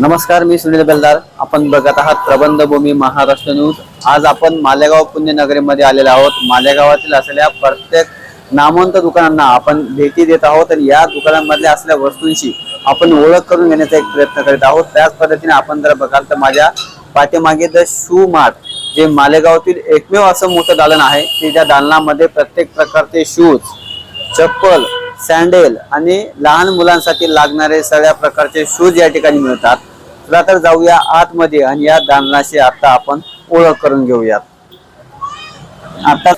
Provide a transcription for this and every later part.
नमस्कार मी सुनील बेलदार. आपण बघत आहात प्रबंधभूमी महाराष्ट्र न्यूज. आज आपण मालेगाव पुण्यनगरीमध्ये आलेलो आहोत. मालेगावातील असलेल्या प्रत्येक नामवंत दुकानांना आपण भेटी देत आहोत आणि या दुकानांमधल्या असलेल्या वस्तूंची आपण ओळख करून घेण्याचा एक प्रयत्न करीत आहोत. त्याच पद्धतीने आपण जर बघाल तर माझ्या पाठीमागे द शू मार्ट जे मालेगावातील एकमेव असं मोठं दालन आहे. ते त्या दालनामध्ये प्रत्येक प्रकारचे शूज चप्पल सँडेल आणि लहान मुलांसाठी लागणारे सगळ्या प्रकारचे शूज या ठिकाणी मिळतात. चला तर जाऊया आतमध्ये आणि या दालनाशी आता आपण ओळख करून घेऊयात. आता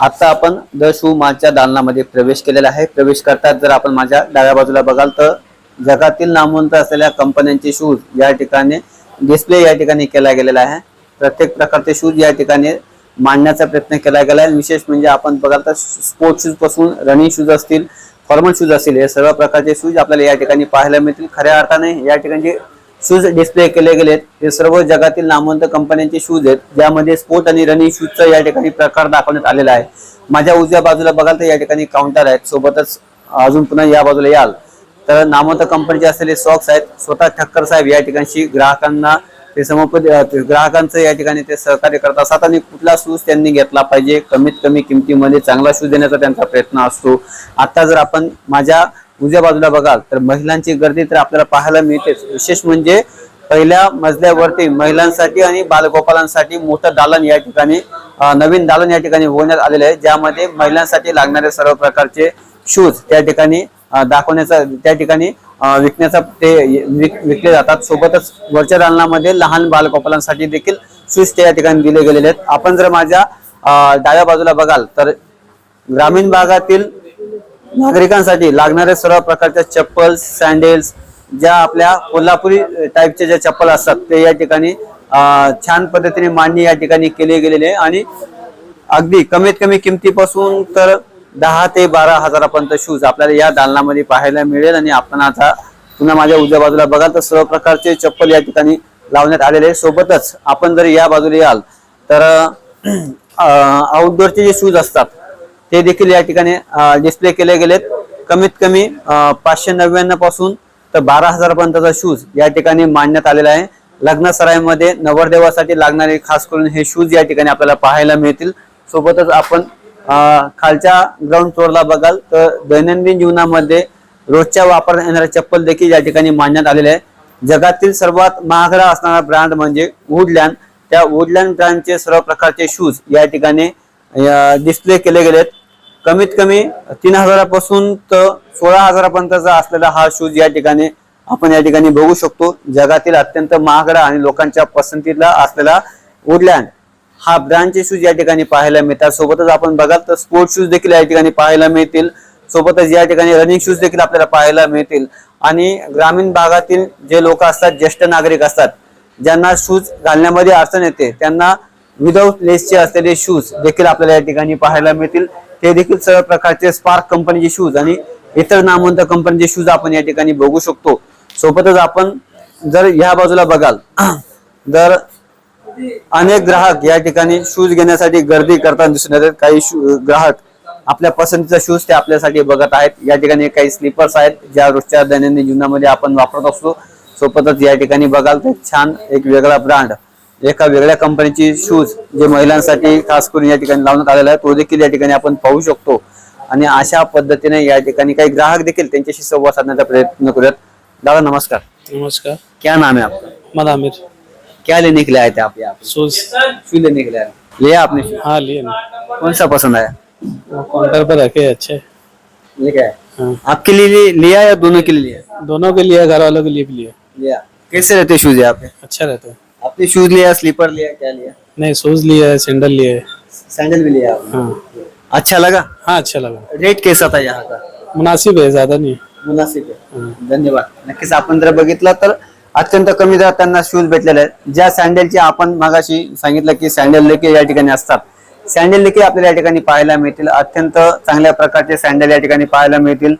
आता आपण द शू माच्या दालनामध्ये प्रवेश केलेला आहे. प्रवेश करतात जर आपण माझ्या डाव्या बाजूला बघाल तर जगातील नामवंत असलेल्या कंपन्यांचे शूज या ठिकाणी डिस्प्ले या ठिकाणी केला गेलेला आहे. प्रत्येक प्रकारचे शूज या ठिकाणी मांडण्याचा प्रयत्न केला गेला आहे विशेष म्हणजे आपण बघाल तर स्पोर्ट्स शूजपासून रनिंग शूज असतील फॉर्मल शूज असतील हे सर्व प्रकारचे शूज आपल्याला या ठिकाणी पाहायला मिळतील. खऱ्या अर्थाने या ठिकाणी शूज डिस्प्ले केले गेलेत. हे सर्व जगातील नामवंत कंपन्यांचे शूज आहेत ज्यामध्ये स्पोर्ट आणि रनिंग शूजचा या ठिकाणी प्रकार दाखवण्यात आलेला आहे. माझ्या उजव्या बाजूला बघाल तर या ठिकाणी काउंटर आहेत. सोबतच अजून पुन्हा या बाजूला याल. तर नामवंत कंपनीचे असलेले सॉक्स आहेत. स्वतः ठक्कर साहेब या ठिकाणी ग्राहकांना ते समोपद ग्राहकांचं या ठिकाणी ते सहकार्य करत असतात आणि कुठला शूज त्यांनी घेतला पाहिजे कमीत कमी किमतीमध्ये चांगला शूज देण्याचा त्यांचा प्रयत्न असतो. आता जर आपण माझ्या उजव्या बाजूला बघाल तर महिलांची गर्दी तर आपल्याला पाहायला मिळतेच. विशेष म्हणजे पहिल्या मजल्यावरती महिलांसाठी आणि बालगोपालांसाठी मोठं दालन या ठिकाणी नवीन दालन या ठिकाणी होण्यात आलेलं आहे ज्यामध्ये महिलांसाठी लागणारे सर्व प्रकारचे शूज त्या ठिकाणी दाखवण्याचा त्या ठिकाणी विकण्याचा ते विक- विकले जातात. सोबतच वरच्या दालनामध्ये लहान बालकोपालांसाठी देखील शूज त्या ठिकाणी दिले गेलेले आहेत. आपण जर माझ्या डाव्या बाजूला बघाल तर ग्रामीण भागातील नागरिकांसाठी लागणाऱ्या सर्व प्रकारच्या चप्पल सँडेल्स ज्या आपल्या कोल्हापुरी टाईपच्या ज्या चप्पल असतात ते या ठिकाणी छान पद्धतीने मांडणी या ठिकाणी केली गेलेली आहे. आणि अगदी कमीत कमी किमतीपासून तर दहा ते बारा हजारापर्यंत शूज आपल्याला या दालनामध्ये पाहायला मिळेल आणि आपण आता पुन्हा माझ्या उजव्या बाजूला बघाल तर सर्व प्रकारचे चप्पल या ठिकाणी लावण्यात आलेले आहे सोबतच आपण जर या बाजूला याल तर आउटडोअरचे जे शूज असतात ते देखील या ठिकाणी डिस्प्ले केले गेलेत. कमीत कमी पाचशे नव्याण्णवपासून तर बारा हजारपर्यंतचा शूज या ठिकाणी मांडण्यात आलेला आहे. लग्न सराईमध्ये नवरदेवासाठी लागणारे खास करून हे शूज या ठिकाणी आपल्याला पाहायला मिळतील. सोबतच आपण खालच्या ग्राउंड फ्लोअरला बघाल तर दैनंदिन जीवनामध्ये रोजच्या वापरण्यात येणाऱ्या चप्पल देखील या ठिकाणी मांडण्यात आलेले आहे. जगातील सर्वात महागडा असणारा ब्रँड म्हणजे वुडलँड त्या वुडलँड ब्रँडचे सर्व प्रकारचे शूज या ठिकाणी डिस्प्ले केले गेलेत. कमीत कमी तीन हजारापासून तर सोळा हजारापर्यंतचा असलेला हा शूज या ठिकाणी आपण या ठिकाणी बघू शकतो. जगातील अत्यंत महागडा आणि लोकांच्या पसंतीला असलेला वुडलँड हा ब्रँडचे शूज या ठिकाणी पाहायला मिळतात. सोबतच आपण बघाल तर स्पोर्ट्स शूज देखील या ठिकाणी पाहायला मिळतील. सोबतच या ठिकाणी रनिंग शूज देखील आपल्याला पाहायला मिळतील. आणि ग्रामीण भागातील जे लोक असतात ज्येष्ठ नागरिक असतात ज्यांना शूज घालण्यामध्ये अडचण येते त्यांना विदाऊट लेसचे असलेले शूज देखील आपल्याला या ठिकाणी पाहायला मिळतील. ते देखील सर्व प्रकारचे स्पार्क कंपनीचे शूज आणि इतर नामवंत कंपनीचे शूज आपण या ठिकाणी बघू शकतो. सोबतच आपण जर ह्या बाजूला बघाल तर अनेक ग्राहक या ठिकाणी शूज घेण्यासाठी गर्दी करताना दिसून येतात. काही ग्राहक आपल्या पसंतीचा शूज ते आपल्यासाठी बघत आहेत. या ठिकाणी काही स्लीपर्स आहेत ज्या रोजच्या दैनंदिन जीवनामध्ये आपण वापरत असतो. सोबतच या ठिकाणी बघाल तर छान एक वेगळा ब्रँड एका वेगळ्या कंपनीची शूज जे महिलांसाठी खास करून या ठिकाणी लावण्यात आलेला आहे तो देखील या ठिकाणी आपण पाहू शकतो. आणि अशा पद्धतीने या ठिकाणी काही ग्राहक देखील त्यांच्याशी संवाद साधण्याचा प्रयत्न करूयात. दादा नमस्कार. नमस्कार. क्या नाम है आपका? मदामिर क्या लेने के लिए आए थे आप यहाँ पे? शूज़। शू लेने के लिए आए? लिया आपने हाँ लिए ना। कौन सा पसंद आया? वो काउंटर पर रखे अच्छे। लेके आए हाँ? आपके लिए लिया या दोनों के लिए? लिया दोनों के लिए घर वालों के लिए भी लिए लिया। कैसे रहते शूज़ यहाँ पे? अच्छा रहता है। आपने शूज़ लिया स्लीपर लिया क्या लिया? नहीं शूज़ लिए है सैंडल लिए है। सैंडल भी लिया आपने? हाँ। अच्छा लगा? हाँ अच्छा लगा। रेट कैसा था यहाँ का? मुनासिब है ज़्यादा नहीं। मुनासिब आहे धन्यवाद। नक्कीच आपण जर बघितलं तर अत्यंत कमी दरात त्यांना शूज भेटलेले आहेत. ज्या सँडलचे आपण मागाशी सांगितलं की सँडल देखील या ठिकाणी असतात. सँडल देखील आपल्याला या ठिकाणी पाहायला मिळतील. अत्यंत चांगल्या प्रकारचे सँडल या ठिकाणी पाहायला मिळतील.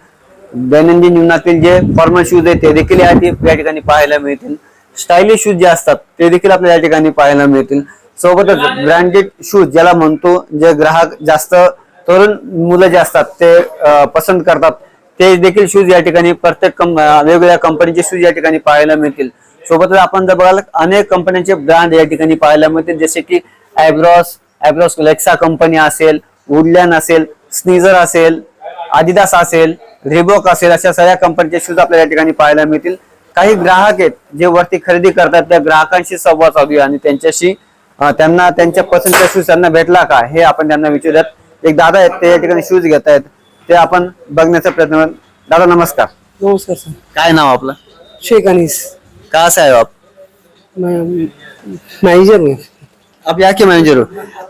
दैनंदिन जीवनातील जे फॉर्मल शूज आहेत ते देखील या ठिकाणी पाहायला मिळतील. स्टायलिश शूज जे असतात ते देखील आपल्याला या ठिकाणी पाहायला मिळतील. सोबतच ब्रँडेड शूज ज्याला म्हणतो जे ग्राहक जास्त तरुण मुलं जे असतात ते पसंत करतात. ते देखील शूज या ठिकाणी प्रत्येक कं- वेगवेगळ्या कंपनीचे शूज या ठिकाणी पाहायला मिळतील. सोबतच आपण जर बघाल अनेक कंपन्यांचे ब्रँड या ठिकाणी पाहायला मिळतील. जसे की ॲब्रॉस ॲब्रॉस लेक्सा कंपनी असेल वुडलँड असेल स्नीझर असेल आदिदास असेल रिबोक असेल अशा सगळ्या कंपनीचे शूज आपल्याला या ठिकाणी पाहायला मिळतील. काही ग्राहक आहेत जे वरती खरेदी करतात त्या ग्राहकांशी संवाद साधूया आणि त्यांच्याशी त्यांना त्यांच्या पसंतीचा शूज त्यांना भेटला का हे आपण त्यांना विचारूयात. एक दादा आहेत ते या ठिकाणी शूज घेत आहेत ते आपण बघण्याचा प्रयत्न. दादा नमस्कार. नमस्कार सर. काय नाव आपलं? शेख अनीस. कहा से आए हो आप मैं मैनेजर हूँ आप यहाँ के मैनेजर हो?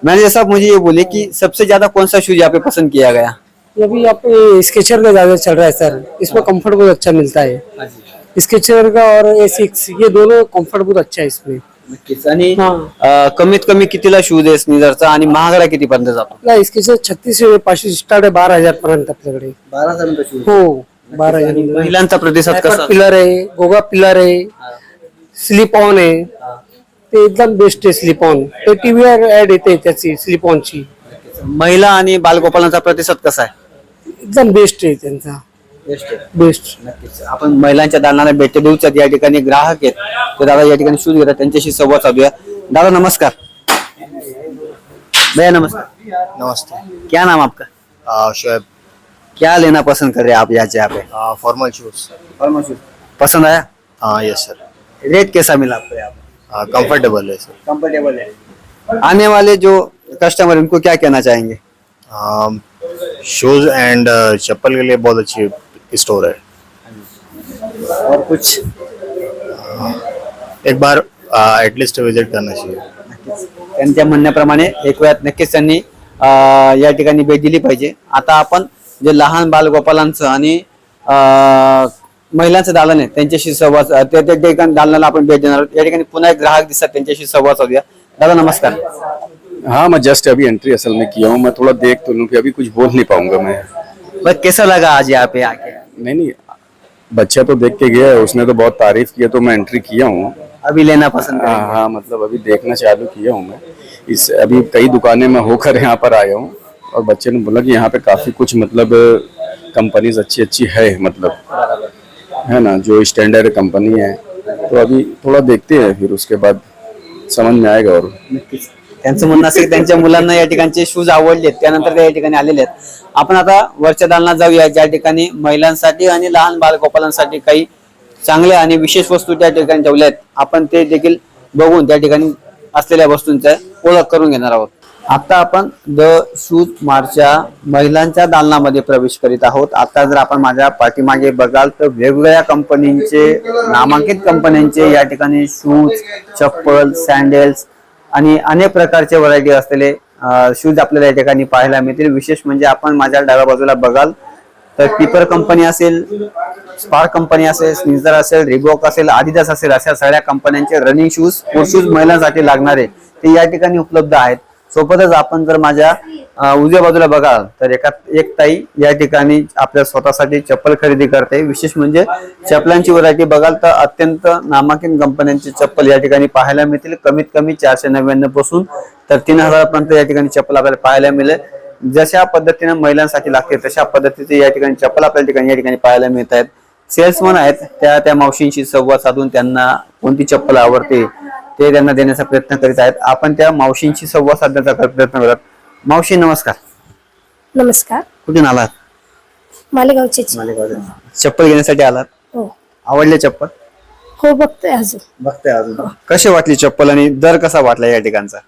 मैनेजर साहब मुझे ये बोले कि सबसे ज़्यादा कौन सा शूज़ यहाँ पे पसंद किया गया? अभी आप स्केचर का ज़्यादा चल रहा है सर. इसमें कंफर्ट बहुत अच्छा मिलता है. स्केचर का और ए सिक्स ये दोनों कंफर्ट बहुत अच्छा है इसमें. नक्कीच. आणि हा. अं, कमीत कमी कितीला शूज आहे स्नीझरचा आणि महागडा कितीपर्यंत जातो? आपला स्केचर छत्तीस पाचशे स्टार्ट आहे बारा हजार पर्यंत आपल्याकडे. बारा पर्यंत शूज हो बारा हजार महिलांचा प्रतिसाद कसा? पिलर आहे गोगा पिलर आहे स्लिप ऑन आहे. ते एकदम बेस्ट आहे स्लिप ऑन ते टीव्हीवर ऍड येते त्याची स्लिप ऑनची महिला आणि बालगोपालांचा प्रतिसाद कसा आहे? एकदम बेस्ट आहे त्यांचा. बेस्ट नक्कीच. आपण महिलांच्या दालनाला भेट देऊच या ठिकाणी ग्राहक आहेत. ते दादा या ठिकाणी शूज़ घेतात त्यांच्याशी संवाद साधूया. दादा नमस्कार. भैया नमस्कार. नमस्ते. क्या नाम आपका? आ, शोएब. क्या लेना पसंद कर रहे हैं आप यहाँ से यहाँ पे? आ, फॉर्मल शूज़ पसंद आया? हाँ यस सर रेट कैसा मिला आपको यहाँ पे? हाँ कंफर्टेबल है सर कंफर्टेबल है. आने वाले जो कस्टमर उनको क्या कहना चाहेंगे? शूज़ एंड चप्पल के लिए बहुत अच्छी स्टोर है। और कुछ? एक बार एटलीस्ट विजिट करना चाहिए। त्यांच्या म्हणण्याप्रमाणे एक वेळात नक्कीच त्यांनी अं, या ठिकाणी भेट दिली पाहिजे. आता आपण जे लहान बालगोपालांचं आणि अं, महिलांचं दालन आहे त्यांच्याशी संवाद अं, त्या त्या ठिकाणी दालनाला आपण भेट देणार आहोत. या ठिकाणी पुन्हा एक ग्राहक दिसतात त्यांच्याशी संवाद साधूया. दादा नमस्कार. हाँ मैं जस्ट अभी एंट्री असल में किया हूँ। मैं थोड़ा देख तो लूँ कि अभी कुछ बोल नहीं पाऊंगा मैं। बस कैसा लगा आज यहाँ पे आके? नहीं नहीं बच्चा तो देख के गया है उसने तो बहुत तारीफ़ किया तो मैं एंट्री किया हूँ। अभी लेना पसंद हाँ हाँ मतलब अभी देखना चालू किया हूँ मैं। इस अभी कई दुकानें में होकर यहाँ पर आया हूँ और बच्चे ने बोला कि यहाँ पे काफ़ी कुछ मतलब कंपनीज़ अच्छी अच्छी है मतलब। है ना जो स्टैंडर्ड कंपनी है। तो अभी थोड़ा देखते हैं फिर उसके बाद समझ में आएगा और त्यांचं म्हणणं असं की त्यांच्या मुलांना या ठिकाणचे शूज आवडले त्यानंतर ते या ठिकाणी आलेले आहेत. आपण आता वरच्या दालनात जाऊया ज्या ठिकाणी महिलांसाठी आणि लहान बालगोपालांसाठी काही चांगल्या आणि विशेष वस्तू त्या ठिकाणी ठेवल्या आहेत. आपण ते देखील बघून त्या ठिकाणी असलेल्या वस्तूंचा ओळख करून घेणार आहोत. आता आपण द शूज मार्टच्या महिलांच्या दालनामध्ये प्रवेश करीत आहोत. आता जर आपण माझ्या पाठीमागे बघाल तर वेगवेगळ्या कंपनींचे नामांकित कंपन्यांचे या ठिकाणी शूज चप्पल सँडल्स आणि अनेक प्रकारचे व्हरायटी असलेले शूज आपल्याला या ठिकाणी पाहायला मिळतील. विशेष म्हणजे आपण माझ्या डाव्या बाजूला बघाल तर पीपर कंपनी असेल स्पार्क कंपनी असेल स्निझर असेल रिबॉक असेल आदिदास असेल अशा सगळ्या कंपन्यांचे रनिंग शूज स्पोर्ट शूज महिलांसाठी लागणारे ते या ठिकाणी उपलब्ध आहेत. सोबतच आपण जर माझ्या उजव्या बाजूला बघाल तर एका एक ताई या ठिकाणी आपल्या स्वतःसाठी चप्पल खरेदी करते. विशेष म्हणजे चपलांची व्हरायटी बघाल तर अत्यंत नामांकित कंपन्यांची चप्पल या ठिकाणी पाहायला मिळतील. कमीत कमी चारशे नव्याण्णवपासून तर तीन हजारापर्यंत या ठिकाणी चप्पल आपल्याला पाहायला मिळेल. जशा पद्धतीने महिलांसाठी लागते तशा पद्धतीचे या ठिकाणी चप्पल आपल्या ठिकाणी या ठिकाणी पाहायला मिळत आहेत सेल्समन आहेत त्या त्या मावशींशी संवाद साधून त्यांना कोणती चप्पल आवडते ते त्यांना देण्याचा प्रयत्न करीत आहेत. आपण त्या मावशींशी संवाद साधण्याचा प्रयत्न करत मावशी नमस्कार. नमस्कार. कुठून आलात? मालेगावचे. चप्पल घेण्यासाठी आलात? हो. आवडले चप्पल? हो बघतोय अजून. बघताय अजून. कशी वाटली चप्पल आणि दर कसा वाटला या ठिकाणचा?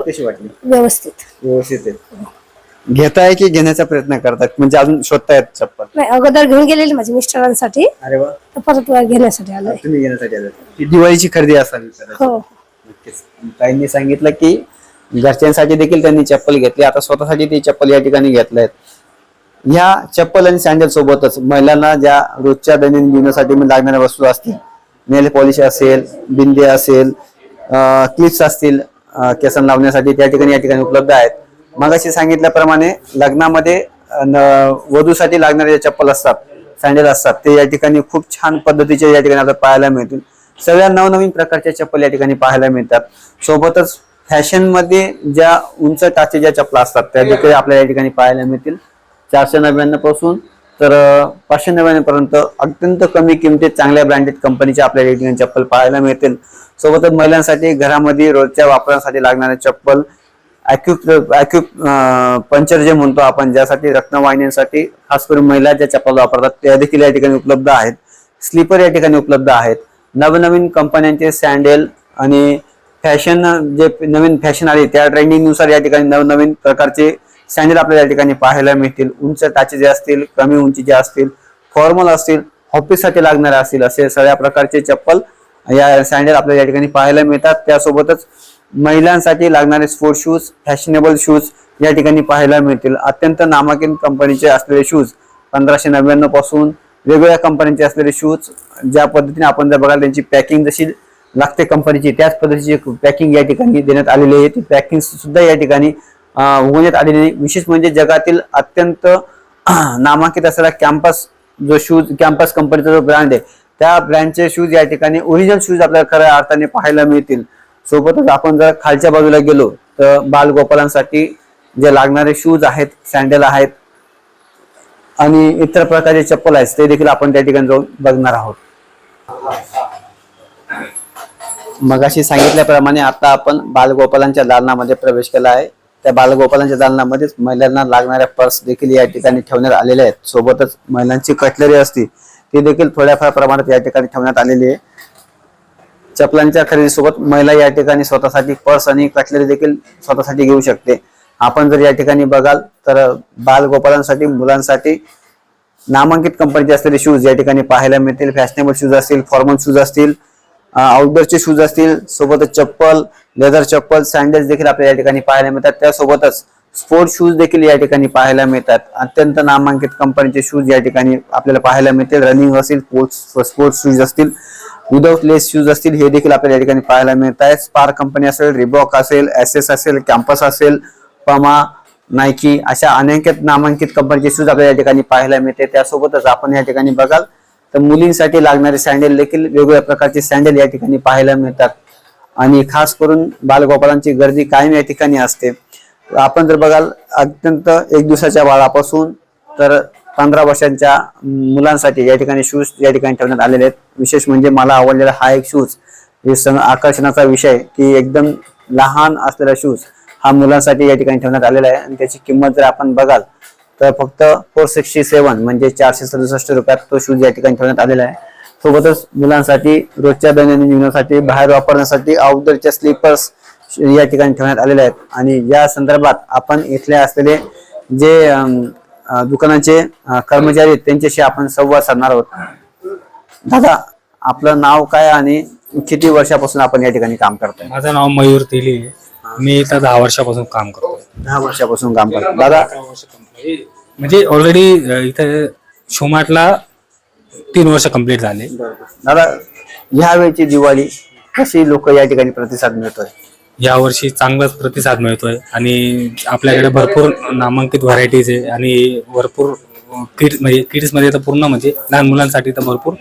कशी वाटली? व्यवस्थित. व्यवस्थित आहे. घेताय की घेण्याचा प्रयत्न करतात? म्हणजे अजून शोधतायत चप्पल? नाही अगोदर घेऊन गेलेली माझ्या मिस्टरांसाठी. अरे वा. तर परत घेण्यासाठी आलोय तुम्ही घेण्यासाठी आलात ही दिवाळीची खरेदी असावी कदाचित. हो. नक्कीच. ताईंनी सांगितलं की घरच्यांसाठी देखील त्यांनी चप्पल घेतली. आता स्वतःसाठी ती चप्पल या ठिकाणी घेतल्यात ह्या चप्पल आणि सँडल सोबतच महिलांना ज्या रोजच्या दैनंदिन जीवनासाठी लागणाऱ्या वस्तू असतील नेल पॉलिश असेल बिंदे असेल क्लिप्स असतील अं, केसन लावण्यासाठी त्या ठिकाणी या ठिकाणी उपलब्ध आहेत. मगाशी सांगितल्याप्रमाणे लग्नामध्ये न- वधूसाठी लागणारे जे चप्पल असतात सँडल असतात ते या ठिकाणी खूप छान पद्धतीचे या ठिकाणी आपल्याला पाहायला मिळतील. सगळ्या नवनवीन प्रकारच्या चप्पल या ठिकाणी पाहायला मिळतात. सोबतच फॅशनमध्ये ज्या उंच टाचे ज्या चपला असतात त्या देखील आपल्याला या ठिकाणी पाहायला मिळतील. चारशे नव्याण्णवपासून तर पाचशे नव्याण्णव अत्यंत कमी किमतीत चांगल्या ब्रँडेड कंपनीचे आपल्याला या ठिकाणी चप्पल पाहायला मिळतील. सोबतच महिलांसाठी घरामध्ये रोजच्या वापरासाठी लागणारे चप्पल पंचर जे म्हणतो आपण ज्यासाठी रक्तवाहिन्यांसाठी खास करून महिला ज्या चप्पल वापरतात त्या देखील या ठिकाणी उपलब्ध आहेत. स्लीपर या ठिकाणी उपलब्ध आहेत. नवनवीन कंपन्यांचे सँडेल आणि फॅशन जे नवीन फॅशन आली त्या ट्रेंडिंगनुसार या ठिकाणी नवनवीन प्रकारचे सँडल आपल्याला या ठिकाणी पाहायला मिळतील. उंच टाचे जे असतील कमी उंचीचे असतील फॉर्मल असतील ऑफिससाठी लागणारे असतील असे सगळ्या प्रकारचे चप्पल या सँडल आपल्याला या ठिकाणी पाहायला मिळतात. त्यासोबतच महिलांसाठी लागणारे स्पोर्ट शूज फॅशनेबल शूज या ठिकाणी पाहायला मिळतील. अत्यंत नामांकित कंपनीचे असलेले शूज पंधराशे नव्याण्णवपासून वेगवेगळ्या कंपन्यांचे असलेले शूज ज्या पद्धतीने आपण जर बघाल त्यांची पॅकिंग जशी लागते कंपनीची त्याच पद्धतीची पॅकिंग या ठिकाणी देण्यात आलेली आहे. ती पॅकिंग सुद्धा या ठिकाणी अं, होण्यात आलेली आहे. विशेष म्हणजे जगातील अत्यंत नामांकित असलेला कॅम्पस जो शूज कॅम्पस कंपनीचा जो ब्रँड आहे त्या ब्रँडचे शूज या ठिकाणी ओरिजिनल शूज आपल्याला खऱ्या अर्थाने पाहायला मिळतील. सोबतच आपण जर खालच्या बाजूला गेलो तर बालगोपालांसाठी जे लागणारे शूज आहेत सँडल आहेत आणि इतर प्रकारचे चप्पल आहेत ते देखील आपण त्या ठिकाणी जाऊन बघणार आहोत. मगाशी सांगितल्याप्रमाणे आता आपण बालगोपालांच्या दालनामध्ये प्रवेश केला आहे. त्या बालगोपालांच्या दालनामध्येच महिलांना लागणाऱ्या पर्स देखील या ठिकाणी ठेवण्यात आलेल्या आहेत. सोबतच महिलांची कटलरी असती ती देखील थोड्याफार प्रमाणात या ठिकाणी ठेवण्यात आलेली आहे. चपलांच्या खरेदीसोबत महिला या ठिकाणी स्वतःसाठी पर्स आणि कटलरी देखील स्वतःसाठी घेऊ शकते. आपण जर या ठिकाणी बघाल तर बालगोपालांसाठी मुलांसाठी नामांकित कंपनीचे असलेले शूज या ठिकाणी पाहायला मिळतील. फॅशनेबल शूज असतील फॉर्मल शूज असतील आउटडोअरचे शूज असतील सोबतच चप्पल लेदर चप्पल सँडल्स देखील आपल्याला या ठिकाणी पाहायला मिळतात. त्यासोबतच स्पोर्ट शूज देखील या ठिकाणी पाहायला मिळतात. अत्यंत नामांकित कंपनीचे शूज या ठिकाणी आपल्याला पाहायला मिळतील. रनिंग असतील स्पोर्ट्स स्पोर्ट्स शूज असतील. विदाउट लेस शूज असतील हे देखील आपल्याला या ठिकाणी पाहायला मिळत आहे स्पार्क कंपनी असेल रिबॉक असेल एस एस असेल कॅम्पस असेल पमा नायकी अशा अनेक नामांकित कंपनीचे शूज आपल्याला या ठिकाणी पाहायला मिळते. त्यासोबतच आपण या ठिकाणी बघाल तर मुलींसाठी लागणारे सँडल देखील वेगवेगळ्या प्रकारचे सँडल या ठिकाणी पाहायला मिळतात. आणि खास करून बालगोपालांची गर्दी कायम या ठिकाणी असते. आपण जर बघाल अत्यंत एक दिवसाच्या बाळापासून तर पंधरा वर्षांच्या मुलांसाठी या ठिकाणी शूज या ठिकाणी ठेवण्यात आलेले आहेत. विशेष म्हणजे मला आवडलेला हा एक शूज हे आकर्षणाचा विषय की एकदम लहान असलेला शूज हा मुलांसाठी या ठिकाणी ठेवण्यात आलेला आहे. आणि त्याची किंमत जर आपण बघाल तर फक्त फोर सिक्स्टी सेवन म्हणजे चारशे सदुसष्ट रुपयात तो शूज या ठिकाणी ठेवण्यात आलेला आहे. सोबतच मुलांसाठी रोजच्या दैनंदिन जीवनासाठी बाहेर वापरण्यासाठी आउटडोरच्या स्लीपर्स या ठिकाणी ठेवण्यात आलेले आहेत. आणि या संदर्भात आपण इथले असलेले जे दुकानाचे कर्मचारी आहेत त्यांच्याशी आपण संवाद साधणार आहोत. दादा आपलं नाव काय आणि किती वर्षापासून आपण या ठिकाणी काम करतोय? माझं नाव मयूर तेली आहे. मी इथं दहा वर्षापासून काम करतोय. दहा वर्षापासून काम करतो दादा म्हणजे ऑलरेडी इथं शोमार्टला तीन वर्ष कंप्लीट झाले. दादा ह्या वेळची दिवाळी कशी लोक या ठिकाणी प्रतिसाद मिळतोय? यावर्षी चांगलाच प्रतिसाद मिळतोय आणि आपल्याकडे भरपूर नामांकित व्हरायटीज आहे आणि भरपूर किड्स म्हणजे किड्समध्ये तर पूर्ण म्हणजे लहान मुलांसाठी तर भरपूर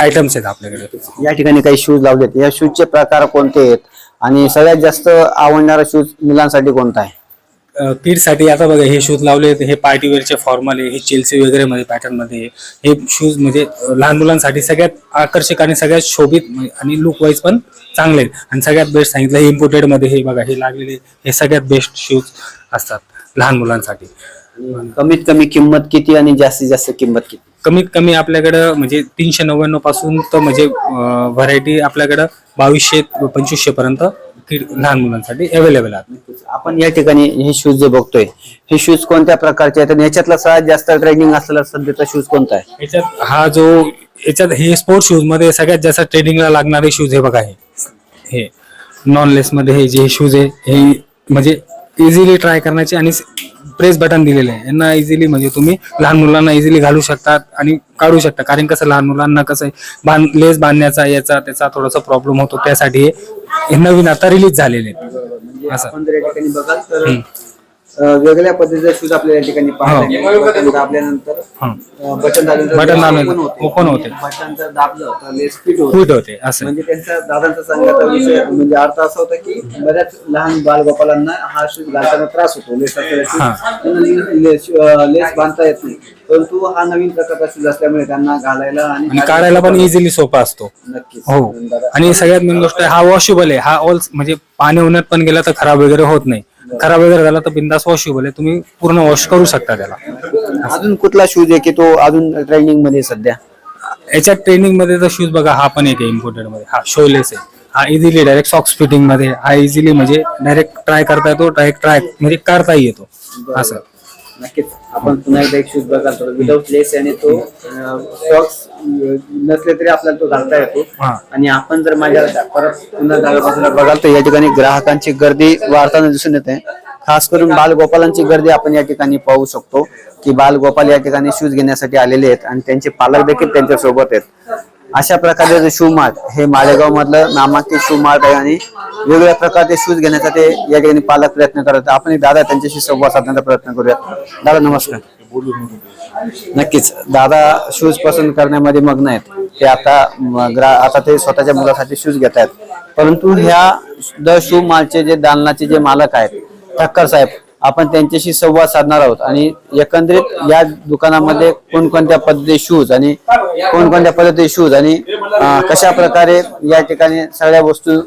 आयटम्स आहेत आपल्याकडे. या ठिकाणी काही शूज लावलेत. या शूजचे प्रकार कोणते आहेत? आणि सगळ्यात जास्त आवडणारा शूज मुलांसाठी कोणता आहे? किड्ससाठी आता बघा हे शूज लावले हे पार्टी वेअरचे फॉर्मल आहे हे चेल्सी वगैरे मध्ये पॅटर्नमध्ये. हे शूज म्हणजे लहान मुलांसाठी सगळ्यात आकर्षक आणि सगळ्यात शोभित म्हणजे आणि लुक वाईज पण चांगले आहेत. आणि सगळ्यात बेस्ट सांगितलं हे इम्पोर्टेडमध्ये हे बघा हे लागलेले हे सगळ्यात बेस्ट शूज असतात लहान मुलांसाठी. कमीत कमी किंमत किती आणि जास्तीत जास्त किंमत किती? कमीत कमी आपल्याकडं म्हणजे तीनशे नव्याण्णवपासून तर म्हणजे व्हरायटी आपल्याकडं बावीसशे पंचवीसशे पर्यंत kid- लहान मुलांसाठी अवेलेबल आहेत. आपण या ठिकाणी हे शूज जे बघतोय हे शूज कोणत्या प्रकारचे आहेत? आणि याच्यातला सगळ्यात जास्त ट्रेनिंग असलेला सध्याचा शूज कोणता आहे? याच्यात हा जो याच्यात हे स्पोर्ट शूजमध्ये सगळ्यात जास्त ट्रेनिंगला लागणारे शूज हे बघा हे. हे नॉन लेस मध्ये हे जे शूज आहे हे म्हणजे इझिली ट्राय करण्याचे आणि प्रेस बटन दिलेले आहे. यांना इझिली म्हणजे तुम्ही लहान मुलांना इझिली घालू शकतात आणि काढू शकता. कारण कसं लहान मुलांना कसं बांध लेस बांधण्याचा याचा त्याचा थोडासा प्रॉब्लेम होतो. त्यासाठी हे- नवीन आता रिलीज झालेले आहेत. असं. बघाल तर वेगळ्या पद्धतीचे शूज आपल्याला या ठिकाणी पाहायला बटन दाबल्यानंतर अं, बटन दाबल्यानंतर बटन लेस दाबल्यानंतर open होते. open होते. बटन जर दाबलं तर लेस फिट होते. फिट होते असं. म्हणजे त्यांचा दादांचा सांगण्याचा विषय म्हणजे अर्थ असा होता की बऱ्याच लहान बालगोपालांना हा शूज घालताना त्रास होतो. लेस असलेला shoes. हा. त्यांना लेस अं, लेस बांधता येत नाही. परंतु हा नवीन प्रकारचा शूज असल्यामुळे त्यांना घालायला आणि काढायला पण इझिली सोपा असतो. नक्कीच. हो. दादा, आणि सगळ्यात मेन गोष्ट आहे, हा वॉशेबल आहे. हा ऑल म्हणजे पाणी उन्हात पण गेला तर खराब वगैरे होत नाही. खराब वगैरे झाला तर बिंदास वॉशेबल आहे तुम्ही पूर्ण वॉश करू शकता त्याला. अजून कुठला शूज आहे की तो अजून ट्रेनिंगमध्ये आहे सध्या? याच्यात ट्रेनिंगमध्ये तर शूज बघा हा पण एक आहे इम्पोर्टेडमध्ये. हा शोलेस आहे. हा इझिली डायरेक्ट सॉक्स फिटिंगमध्ये. हा इझिली म्हणजे डायरेक्ट ट्राय करता येतो डायरेक्ट ट्राय म्हणजे करता येतो. असं. नक्कीच. आपण पुन्हा एकदा एक शूज बघाल तर विदाऊट लेस आणि तो सॉक्स नसले तरी आपल्याला तो घालता येतो. आणि आपण जर माझ्या परत पुन्हा डाव्या बाजूला बघाल तर या ठिकाणी ग्राहकांची गर्दी वाढताना दिसून येते. खास करून बालगोपालांची गर्दी आपण या ठिकाणी पाहू शकतो की बालगोपाल या ठिकाणी शूज घेण्यासाठी आलेले आहेत आणि त्यांचे पालक देखील त्यांच्यासोबत आहेत. अशा प्रकारचे शू मार्ट हे मालेगाव मधलं नामांकित शू मार्ट आहे आणि वेगवेगळ्या प्रकारचे शूज घेण्यासाठी या ठिकाणी पालक प्रयत्न करत आपण दादा त्यांच्याशी संवाद साधण्याचा प्रयत्न करूया दादा नमस्कार. नक्कीच. दादा शूज पसंत करण्यामध्ये मग्न आहेत. ते आता ग्रा आता ते स्वतःच्या मुलासाठी शूज घेत आहेत परंतु ह्या द शू मालचे जे दालनाचे जे मालक आहेत ठक्कर साहेब आपण त्यांच्याशी संवाद साधणार आहोत. आणि एकंदरीत या दुकानामध्ये कोणकोणत्या पद्धती शूज आणि कोणकोणत्या पद्धती शूज आणि कशा प्रकारे या ठिकाणी सगळ्या वस्तू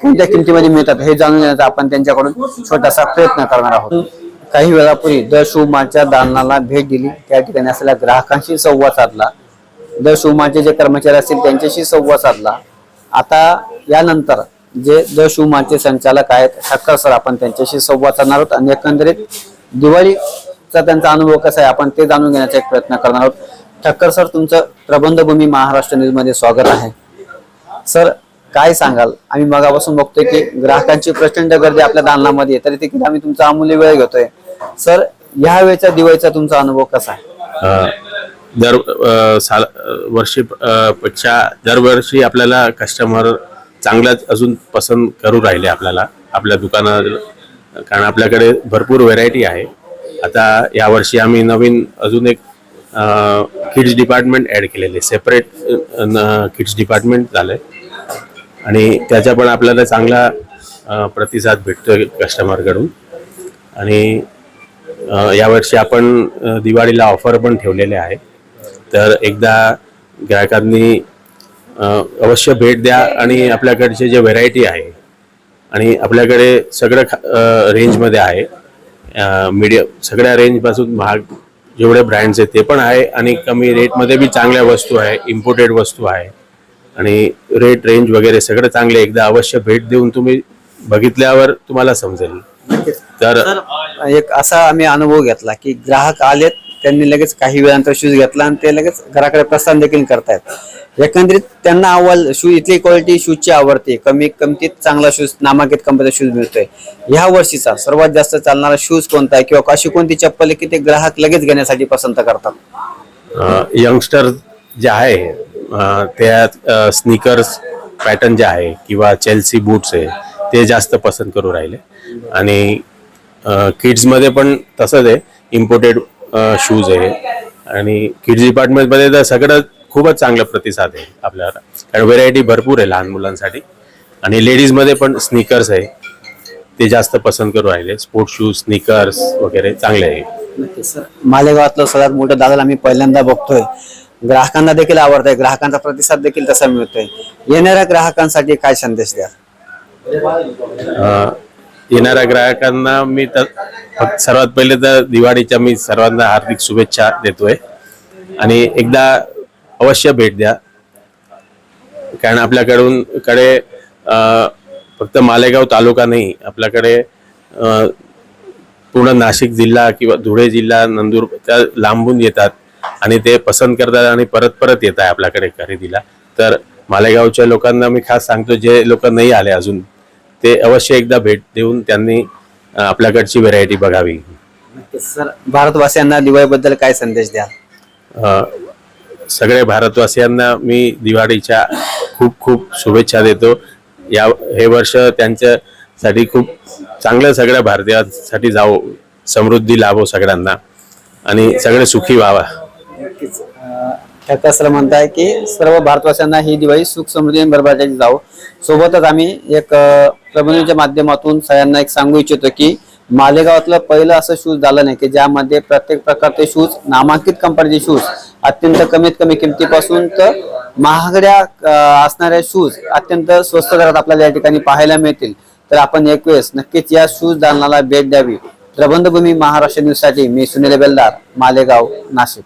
कोणत्या किमतीमध्ये मिळतात हे जाणून घेण्याचा आपण त्यांच्याकडून छोटासा प्रयत्न करणार आहोत. काही वेळापूर्वी द शू मालच्या दालनाला भेट दिली. त्या ठिकाणी असलेल्या ग्राहकांशी संवाद साधला. द शू मालचे जे कर्मचारी असतील त्यांच्याशी संवाद साधला. आता यानंतर जे द शू संचालक आहेत ठक्कर सर आपण त्यांच्याशी संवाद साधणार आहोत आणि एकंदरीत दिवाळीचा त्यांचा अनुभव कसा आहे आपण ते जाणून घेण्याचा एक प्रयत्न करणार आहोत. ठक्कर सर तुमचं प्रबंधभूमी महाराष्ट्र न्यूजमध्ये स्वागत आहे. सर काय सांगाल? आम्ही मगापासून बघतोय की ग्राहकांची प्रचंड गर्दी आपल्या दालनामध्ये आहे तरी देखील आम्ही तुमचा अमूल्य वेळ घेतोय. सर या वेळेचा दिवाळीचा तुमचा अनुभव कसा आहे? दर साल वर्षी पेक्षा दरवर्षी आपल्याला कस्टमर चांगलाच अजून पसंत करू राहिले आपल्याला. आपल्या दुकानात कारण आपल्याकडे भरपूर व्हेरायटी आहे. आता यावर्षी आम्ही नवीन अजून एक किड्स डिपार्टमेंट ॲड केलेले सेपरेट किड्स डिपार्टमेंट झालं आहे आणि त्याचा पण आपल्याला चांगला प्रतिसाद प्रतिसाद भेटतोय कस्टमरकडून आणि यावर्षी आपण दिवाळीला ऑफर पण ठेवलेले आहे. तर एकदा ग्राहकांनी अवश्य भेट द्या आणि आपल्याकडचे जे व्हेरायटी आहे आणि आपल्याकडे सगळं ख- रेंजमध्ये आहे. मीडियम सगळ्या रेंजपासून महाग जेवढे ब्रँड्स आहेत ते पण आहे आणि कमी रेटमध्ये बी चांगल्या वस्तू आहे इम्पोर्टेड वस्तू आहे. आणि रेट रेंज वगैरे सगळं चांगले एकदा अवश्य भेट देऊन तुम्ही बघितल्यावर तुम्हाला समजेल. तर तर एक असा आम्ही अनुभव घेतला की ग्राहक आलेत त्यांनी लगेच काही वेळानंतर शूज घेतला आणि ते लगेच घराकडे प्रस्थान देखील करतायत. एकंदरीत त्यांना आवड शूज इथली क्वालिटी शूजची आवडते. कमी किमतीत चांगला शूज नामांकित कंपनीचा शूज मिळतोय. ह्या वर्षीचा सर्वात जास्त चालणारा शूज कोणता आहे? किंवा अशी कोणती चप्पल आहे की ते ग्राहक लगेच घेण्यासाठी पसंत करतात? यंगस्टर जे आहे त्या स्निकर्स पॅटर्न जे आहे किंवा चेल्सी बूट्स आहे ते जास्त पसंत करू राहिले. आणि किड्समध्ये पण तसंच आहे. इम्पोर्टेड शूज आहे. आणि किड्स डिपार्टमेंटमध्ये तर सगळं खूपच चांगला प्रतिसाद आहे आपल्याला. कारण व्हेरायटी भरपूर आहे लहान मुलांसाठी. आणि लेडीजमध्ये पण स्निकर्स आहे. ते जास्त पसंत करू राहिले. स्पोर्ट्स शूज स्निकर्स वगैरे चांगले आहे. सर मालेगावातलं सगळ्यात मोठं दादाला आम्ही पहिल्यांदा बघतोय. ग्राहकांना देखील आवडतंय. ग्राहकांचा प्रतिसाद देखील तसा मिळतोय. येणाऱ्या ग्राहकांसाठी काय संदेश द्या येणाऱ्या ग्राहकांना मी तर फक्त सर्वात पहिले तर दिवाळीच्या मी सर्वांना हार्दिक शुभेच्छा देतोय. आणि एकदा अवश्य भेट द्या. कारण आपल्याकडून कडे फक्त मालेगाव तालुका नाही आपल्याकडे पूर्ण नाशिक जिल्हा किंवा धुळे जिल्हा नंदूर त्या लांबून येतात आणि ते पसंत करतात आणि परत परत येत आहे आपल्याकडे खरेदीला. तर मालेगावच्या लोकांना मी खास सांगतो जे लोक नाही आले अजून ते अवश्य एकदा भेट देऊन त्यांनी आपल्याकडची व्हेरायटी बघावी. सर भारतवासियांना दिवाळीबद्दल काय संदेश द्या सगळ्या भारतवासियांना मी दिवाळीच्या खूप खूप शुभेच्छा देतो. या हे वर्ष त्यांच्यासाठी खूप चांगलं सगळ्या भारतीयांसाठी जावो समृद्धी लाभो सगळ्यांना आणि सगळे सुखी व्हावा. नक्कीच. अं, म्हणताय की सर्व भारतवासियांना ही दिवाळी सुख समृद्धी आणि बरबाटाची जावो. सोबतच आम्ही एक प्रबंधच्या माध्यमातून सगळ्यांना एक सांगू इच्छितो की मालेगावातलं पहिलं असं शूज झालं नाही की ज्यामध्ये प्रत्येक प्रकारचे शूज नामांकित कंपनीचे शूज अत्यंत कमीत कमी किमतीपासून तर महागड्या असणाऱ्या शूज अत्यंत स्वस्त दरात आपल्याला या ठिकाणी पाहायला मिळतील. तर आपण एक वेळेस नक्कीच या शूज दालनाला भेट द्यावी. प्रबंधभूमी महाराष्ट्र न्यूजसाठी मी सुनील बेलदार मालेगाव नाशिक.